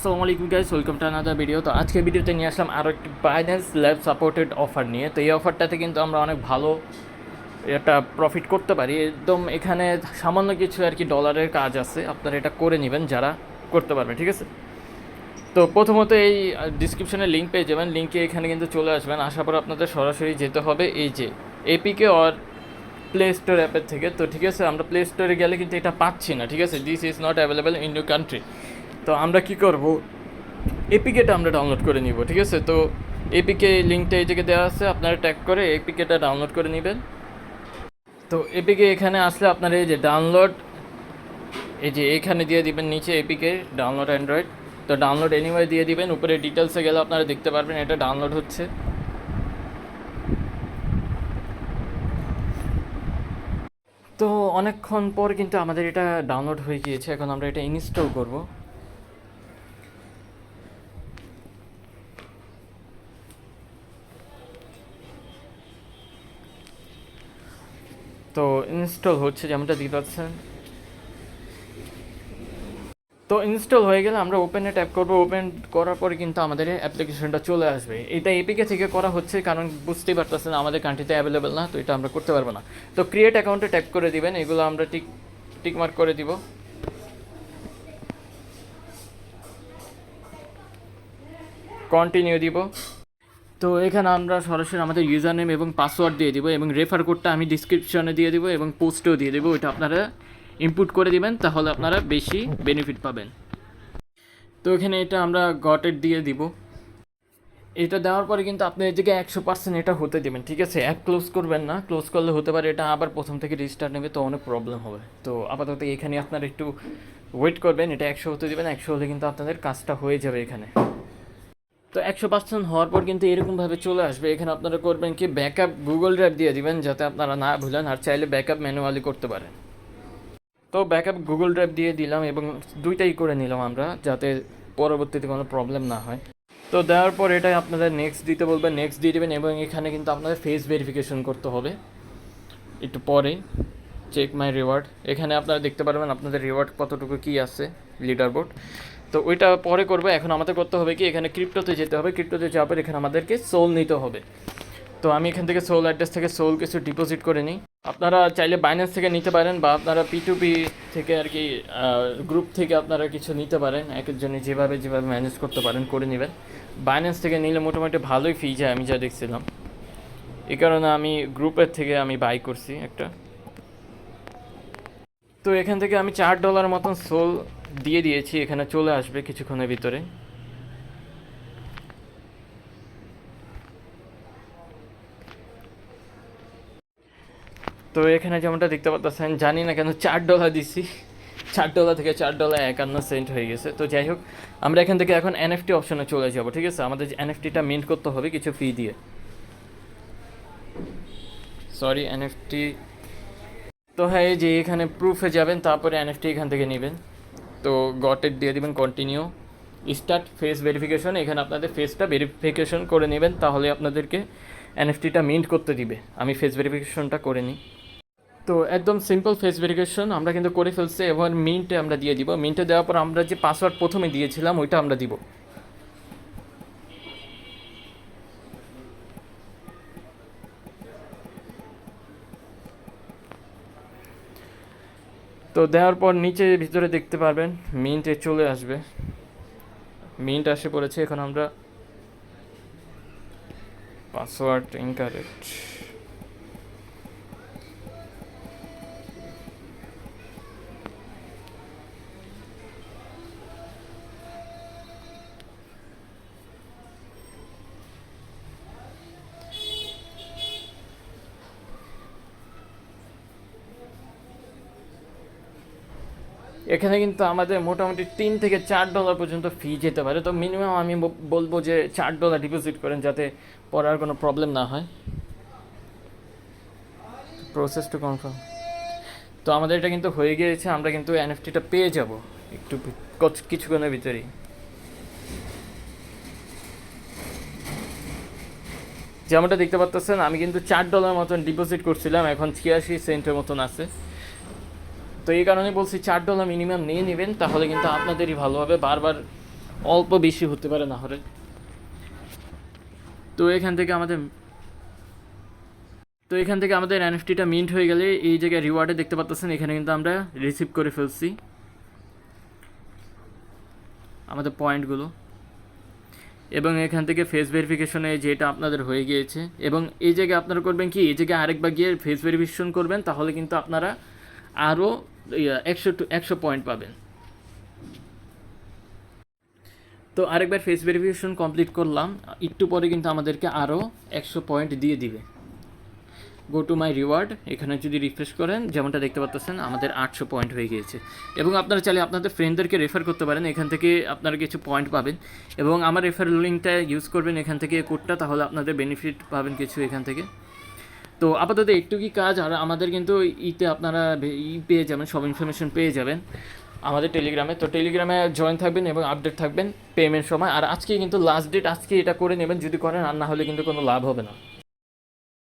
আসসালামু আলাইকুম guys welcome to another video তো আজকে ভিডিওতে নিয়ে আসলাম আরও একটি বাইন্যান্স ল্যাব সাপোর্টেড অফার নিয়ে। তো এই অফারটাতে কিন্তু আমরা অনেক ভালো একটা প্রফিট করতে পারি। একদম এখানে সামান্য কিছু আর কি ডলারের কাজ আছে। আপনারা এটা করে নেবেন, যারা করতে পারবেন ঠিক আছে? তো প্রথমত এই ডিসক্রিপশনে লিঙ্ক পেয়ে যাবেন। লিঙ্কে এখানে কিন্তু চলে আসবেন। আসার পর আপনাদের সরাসরি যেতে হবে। এই যে এপিকে অর প্লে স্টোর অ্যাপের থেকে। তো ঠিক আছে, আমরা প্লে স্টোরে গেলে কিন্তু এটা পাচ্ছি না, ঠিক আছে? This is not available in you country তো আমরা কি করব? এপিকেটা আমরা ডাউনলোড করে নিব, ঠিক আছে? তো এপিকে লিঙ্কটা এই জায়গায় দেওয়া আছে, আপনারা ট্যাগ করে এপিকেটা ডাউনলোড করে নেবেন। তো এপিকে এখানে আসলে আপনারা এই যে ডাউনলোড এই যে এখানে দিয়ে দিবেন, নিচে এপিকে ডাউনলোড অ্যান্ড্রয়েড তো ডাউনলোড এনিওয়ে দিয়ে দিবেন, উপরে ডিটেলসে গেলে আপনারা দেখতে পারবেন এটা ডাউনলোড হচ্ছে। তো অনেকক্ষণ পর কিন্তু আমাদের এটা ডাউনলোড হয়ে গিয়েছে, এখন আমরা এটা ইনস্টল করব। তো ইনস্টল হচ্ছে, যেমনটা দিতে পাচ্ছেন তো ইনস্টল হয়ে গেলে আমরা ওপেনে ট্যাপ করব। ওপেন করার পরে কিন্তু আমাদের অ্যাপ্লিকেশনটা চলে আসবে। এটা এপিকে থেকে করা হচ্ছে, কারণ বুঝতেই পারতেছেন আমাদের কান্ট্রিতে অ্যাভেলেবেল না, তো এটা আমরা করতে পারব না। তো ক্রিয়েট অ্যাকাউন্টে ট্যাপ করে দিবেন, এগুলো আমরা টিক টিক মার্ক করে দিব। কন্টিনিউ দিব। তো এখানে আমরা সরাসরি আমাদের ইউজার নেম এবং পাসওয়ার্ড দিয়ে দিব এবং রেফার কোডটা আমি ডিসক্রিপশনে দিয়ে দিব এবং পোস্টেও দিয়ে দেবো, ওইটা আপনারা ইনপুট করে দিবেন, তাহলে আপনারা বেশি বেনিফিট পাবেন। তো এখানে এটা আমরা গটেড দিয়ে দিব। এটা দেওয়ার পরে কিন্তু আপনি এদিকে একশো পার্সেন্ট এটা হতে দেবেন, ঠিক আছে? অ্যাপ ক্লোজ করবেন না ক্লোজ করলে হতে পারে এটা আবার প্রথম থেকে রেজিস্টার নেবে, তো অনেক প্রবলেম হবে। তো আপাতত এখানে আপনারা একটু ওয়েট করবেন, এটা একশো হতে দেবেন, একশো হলে কিন্তু আপনাদের কাজটা হয়ে যাবে এখানে। তো একশো পার্সেন্ট হওয়ার পর কিন্তু এরকমভাবে চলে আসবে। এখানে আপনারা করবেন কি ব্যাকআপ গুগল ড্রাইভ দিয়ে দিবেন, যাতে আপনারা না ভুলেন, আর চাইলে ব্যাকআপ ম্যানুয়ালি করতে পারেন। তো ব্যাকআপ গুগল ড্রাইভ দিয়ে দিলাম এবং দুইটাই করে নিলাম আমরা, যাতে পরবর্তীতে কোনো প্রবলেম না হয়। তো দেওয়ার পর এটা আপনাদের নেক্সট দিতে বলবেন নেক্সট দিয়ে দেবেন এবং এখানে কিন্তু আপনাদের ফেস ভেরিফিকেশন করতে হবে। একটু পরেই চেক মাই রিওয়ার্ড এখানে আপনারা দেখতে পারবেন আপনাদের রিওয়ার্ড কতটুকু কী আছে লিডার বোর্ড তো ওইটা পরে করবে। এখন আমাদের করতে হবে কি, এখানে ক্রিপ্টোতে যেতে হবে। ক্রিপ্টোতে যাওয়ার পর এখানে আমাদেরকে সোল নিতে হবে। তো আমি এখান থেকে সোল অ্যাড্রেস থেকে সোল কিছু ডিপোজিট করে নিই। আপনারা চাইলে বাইন্যান্স থেকে নিতে পারেন বা আপনারা পি টু পি থেকে আর কি গ্রুপ থেকে আপনারা কিছু নিতে পারেন। এক একজনে যেভাবে যেভাবে ম্যানেজ করতে পারেন, করে নেবেন। বাইন্যান্স থেকে নিলে মোটামুটি ভালোই ফি যায়, আমি যা দেখছিলাম। এই কারণে আমি গ্রুপের থেকে আমি বাই করছি একটা। তো এখান থেকে আমি চার ডলার মতন সোল দিয়ে দিয়েছি, এখানে চলে আসবে কিছুক্ষণের ভিতরে। তো এখানে যেমনটা দেখতে পাচ্ছেন, জানি না কেন চার ডলার দিছি। চার ডলার থেকে চার ডলার একান্ন সেন্ট হয়ে গেছে। তো যাই হোক, আমরা এখান থেকে এখন এনএফটি অপশনে চলে যাব, ঠিক আছে? আমাদের এনএফটিটা মিন্ট করতে হবে কিছু ফি দিয়ে। সরি এনএফটি তো হ্যাঁ যে এখানে প্রুফে যাবেন, তারপরে এনএফটি এখান থেকে নেবেন। তো গটেড দিয়ে দেবেন কন্টিনিউ স্টার্ট ফেস ভেরিফিকেশন এখানে আপনাদের ফেসটা ভেরিফিকেশন করে নেবেন, তাহলে আপনাদেরকে এনএফটিটা মিন্ট করতে দিবে। আমি ফেস ভেরিফিকেশনটা করে নিই। তো একদম সিম্পল ফেস ভেরিফিকেশন আমরা কিন্তু করে ফেলছি, এবার মিন্টে আমরা দিয়ে দিব। মিন্টে দেওয়ার পর আমরা যে পাসওয়ার্ড প্রথমে দিয়েছিলাম, ওইটা আমরা দিব। তো দেওয়ার পর নিচে ভিতরে দেখতে পারবেন, মিন্টে চলে আসবে। মিন্ট আসে পড়েছে, এখন আমরা পাসওয়ার্ড ইনকারেক্ট এখানে কিন্তু আমাদের মোটামুটি তিন থেকে চার ডলার পর্যন্ত ফি যেতে পারে। তো মিনিমাম আমি বলব যে চার ডলার ডিপোজিট করেন যাতে পরে আর কোনো প্রবলেম না হয়। প্রসেস টু কনফার্ম তো আমাদের এটা কিন্তু হয়ে গিয়েছে, আমরা কিন্তু এনএফটিটা পেয়ে যাব। একটু কিছুক্ষণের ভিতরেই। যেমনটা দেখতে পাচ্ছেন আমি কিন্তু চার ডলার মতন ডিপোজিট করছিলাম, এখন ছিয়াশি সেন্টের মতন আছে। তো এই কারণে বলছি চার ডলার মিনিমাম নিয়ে নেবেন, তাহলে কিন্তু আপনাদেরই ভালো হবে, বারবার অল্প বেশি হতে পারে না হলে। তো এখান থেকে আমাদের, তো এখান থেকে আমাদের এনএফটিটা মিন্ট হয়ে গেলে এই জায়গায় রিওয়ার্ডে দেখতে পাচ্ছেন এখানে কিন্তু আমরা রিসিভ করে ফেলছি। আমাদের পয়েন্টগুলো এবং এখান থেকে ফেস ভেরিফিকেশনে যেটা আপনাদের হয়ে গিয়েছে, এবং এই জায়গায় আপনারা করবেন কি, এই জায়গায় আরেকবার গিয়ে ফেস ভেরিফিকেশন করবেন, তাহলে কিন্তু আপনারা আরও একশো টু, একশো পয়েন্ট পাবেন। তো আরেকবার ফেস ভেরিফিকেশন কমপ্লিট করলাম। একটু পরে কিন্তু আমাদেরকে আরও একশো পয়েন্ট দিয়ে দিবে। গো টু মাই রিওয়ার্ড এখানে যদি রিফ্রেশ করেন, যেমনটা দেখতে পাচ্ছেন, আমাদের আটশো পয়েন্ট হয়ে গিয়েছে। এবং আপনারা চাইলে আপনাদের ফ্রেন্ডদেরকে রেফার করতে পারেন, এখান থেকে আপনারা কিছু পয়েন্ট পাবেন। এবং আমার রেফার লিঙ্কটা ইউজ করবেন এখান থেকে কোডটা তাহলে আপনাদের বেনিফিট পাবেন কিছু এখান থেকে। তো আপাতত একটুকুই কাজ, আর আমাদের কিন্তু ইতে আপনারা ই পেয়ে যাবেন, সব ইনফরমেশন পেয়ে যাবেন আমাদের টেলিগ্রামে তো টেলিগ্রামে জয়েন থাকবেন এবং আপডেট থাকবেন পেমেন্ট সময়। আর আজকে কিন্তু লাস্ট ডেট আজকে এটা করে নেবেন যদি করেন, আর না হলে কিন্তু কোনো লাভ হবে না।